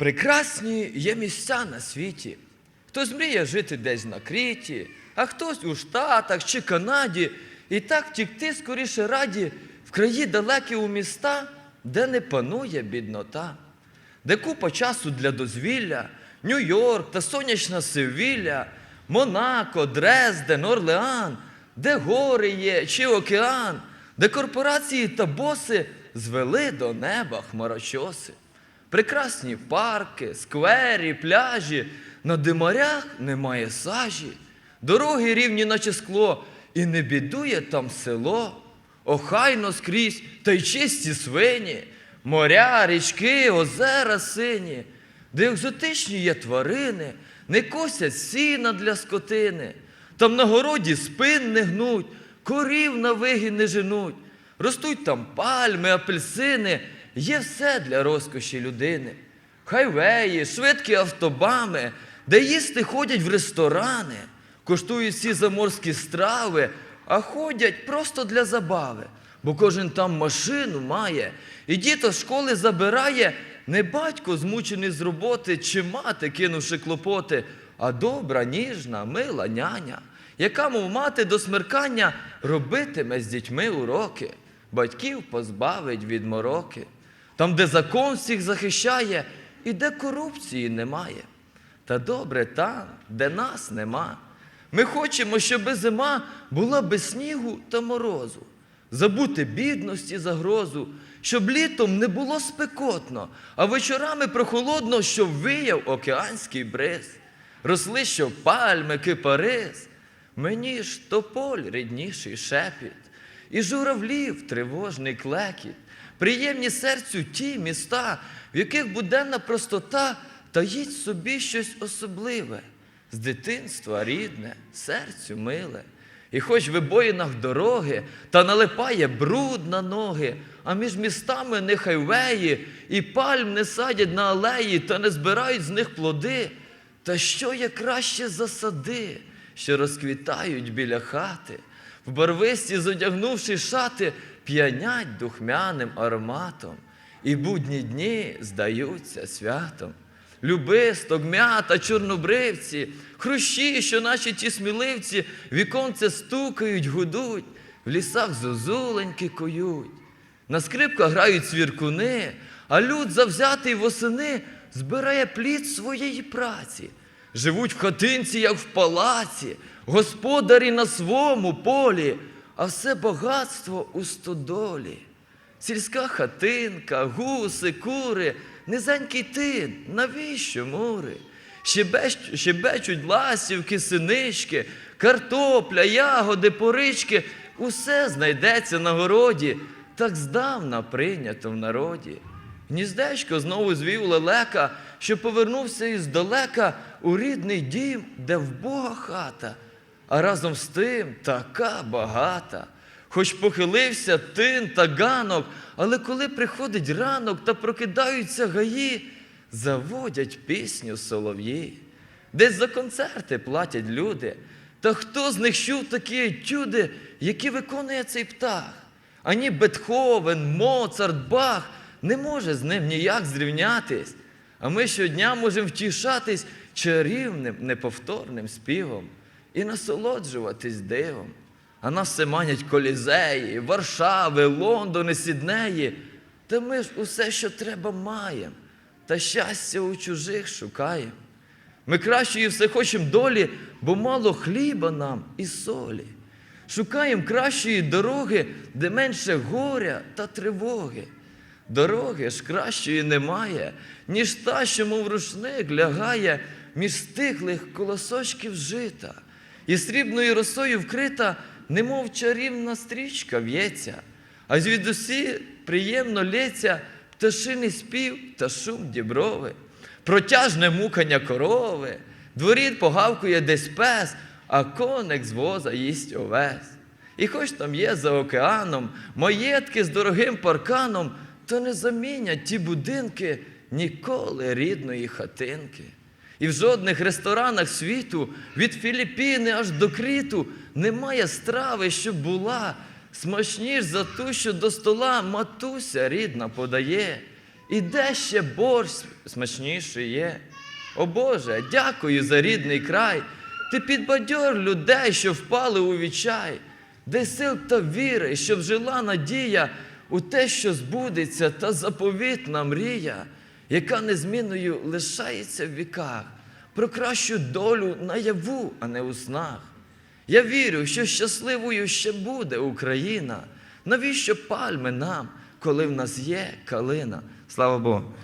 Прекрасні є місця на світі. Хтось мріє жити десь на Кріті, а хтось у Штатах чи Канаді. І так втікти скоріше раді в краї далекі у міста, де не панує біднота, де купа часу для дозвілля, Нью-Йорк та сонячна Севілля, Монако, Дрезден, Орлеан, де гори є чи океан, де корпорації та боси звели до неба хмарочоси. Прекрасні парки, сквері, пляжі, на димарях немає сажі, дороги рівні, наче скло, і не бідує там село. Охайно скрізь та й чисті свині, моря, річки, озера сині, де екзотичні є тварини, не косять сіна для скотини, там на городі спин не гнуть, корів на вигін не женуть. Ростуть там пальми, апельсини, є все для розкоші людини. Хайвеї, швидкі автобами, де їсти ходять в ресторани, коштують всі заморські страви, а ходять просто для забави. Бо кожен там машину має, і діто з школи забирає не батько, змучений з роботи, чи мати, кинувши клопоти, а добра, ніжна, мила няня, яка, мов мати до смеркання, робитиме з дітьми уроки, батьків позбавить від мороки. Там, де закон всіх захищає, і де корупції немає. Та добре там, де нас нема. Ми хочемо, щоб зима була без снігу та морозу, забути бідності загрозу, щоб літом не було спекотно, а вечорами прохолодно, щоб вияв океанський бриз. Росли що пальми, кипарис, мені ж тополь рідніший шепіт, і журавлів тривожний клекіт, приємні серцю ті міста, в яких буденна простота таїть собі щось особливе, з дитинства рідне, серцю миле. І хоч в вибоїнах дороги, та налипає бруд на ноги, а між містами не хайвеї, і пальм не садять на алеї, та не збирають з них плоди. Та що є краще за сади, що розквітають біля хати, в барвисті, зодягнувши шати, п'янять духмяним ароматом, і будні дні здаються святом. Любисток, м'ята, чорнобривці, хрущі, що наші ті сміливці, віконце стукають, гудуть, в лісах зозуленьки коють. На скрипках грають свіркуни, а люд завзятий восени збирає плід своєї праці. Живуть в хатинці, як в палаці, господарі на своєму полі, а все багатство у стодолі. Сільська хатинка, гуси, кури, низенький тин, навіщо мури? Щебеч, щебечуть ласівки, синички, картопля, ягоди, порички, усе знайдеться на городі, так здавна прийнято в народі. Гніздечко знову звів лелека, що повернувся іздалека у рідний дім, де в Бога хата, а разом з тим така багата. Хоч похилився тин та ганок, але коли приходить ранок та прокидаються гаї, заводять пісню солов'ї. Десь за концерти платять люди. Та хто з них чув такі етюди, які виконує цей птах? Ані Бетховен, Моцарт, Бах не може з ним ніяк зрівнятись. А ми щодня можемо втішатись чарівним, неповторним співом і насолоджуватись дивом. А нас все манять колізеї, Варшави, Лондони, Сіднеї. Та ми ж усе, що треба, маємо, та щастя у чужих шукаємо. Ми кращої все хочемо долі, бо мало хліба нам і солі. Шукаємо кращої дороги, де менше горя та тривоги. Дороги ж кращої немає, ніж та, що, мов рушник, лягає між стиглих колосочків жита, і срібною росою вкрита, немов чарівна стрічка в'ється, а звідусі приємно лється пташиний спів та шум діброви, протяжне мукання корови, дворі погавкує десь пес, а коник з воза їсть овес. І хоч там є за океаном маєтки з дорогим парканом, то не замінять ті будинки ніколи рідної хатинки. І в жодних ресторанах світу від Філіппіни аж до Кріту немає страви, що була смачніш за ту, що до стола матуся рідна подає. І де ще борщ смачніший є? О Боже, дякую за рідний край. Ти підбадьор людей, що впали у відчай. Дай сил та віри, щоб жила надія у те, що збудеться, та заповітна мрія, яка незмінною лишається в віках, про кращу долю наяву, а не у снах. Я вірю, що щасливою ще буде Україна. Навіщо пальми нам, коли в нас є калина? Слава Богу.